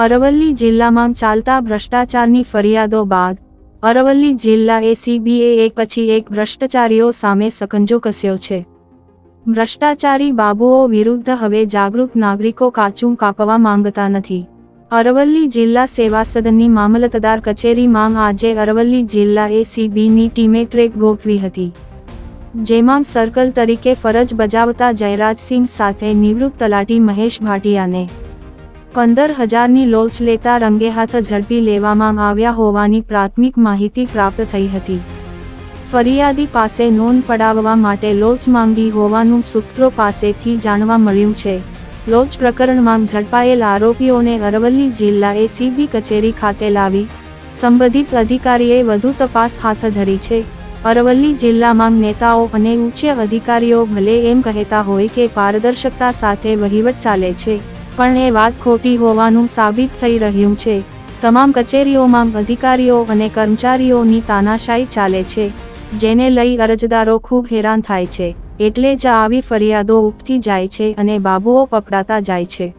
અરવલ્લી જિલ્લામાં ચાલતા ભ્રષ્ટાચારની ફરિયાદો બાદ, અરવલ્લી જિલ્લા એસીબીએ એક પછી એક ભ્રષ્ટાચારીઓ સામે સકંજો કસ્યો છે. ભ્રષ્ટાચારી બાબુઓ વિરુદ્ધ હવે જાગૃત નાગરિકો કાચું કાપવા માંગતા નથી. અરવલ્લી જિલ્લા સેવા સદનની મામલતદાર કચેરીમાં આજે અરવલ્લી જિલ્લા એસીબીની ટીમે ટ્રેક ગોઠવી હતી. જેમાં સર્કલ તરીકે ફરજ બજાવતા જયરાજસિંહ સાથે નિવૃત્ત તલાટી મહેશ ભાટિયાને પંદર હજારની લોચ લેતા રંગે હાથ ઝડપી લેવામાં આવ્યા હોવાની પ્રાથમિક માહિતી પ્રાપ્ત થઈ હતી. ફરિયાદી પાસે નોંધ પડાવવા માટે લોચ માંગી હોવાનું સૂત્રો પાસેથી જાણવા મળ્યું છે. લોચ પ્રકરણમાં ઝડપાયેલ આરોપીઓને અરવલ્લી જિલ્લા એસીબી કચેરી ખાતે લાવી સંબંધિત અધિકારીએ વધુ તપાસ હાથ ધરી છે. અરવલ્લી જિલ્લામાં નેતાઓ અને ઉચ્ચ અધિકારીઓ ભલે એમ કહેતા હોય કે પારદર્શકતા સાથે વહીવટ ચાલે છે. પણ એ વાત ખોટી હોવાનું સાબિત થઈ રહ્યું છે. તમામ કચેરીઓમાં અધિકારીઓ અને કર્મચારીઓની તાનાશાહી ચાલે છે, જેને લઈ અરજદારો ખૂબ હેરાન થાય છે. એટલે જ આવી ફરિયાદો ઉઠતી જાય છે અને બાબુઓ પકડાતા જાય છે.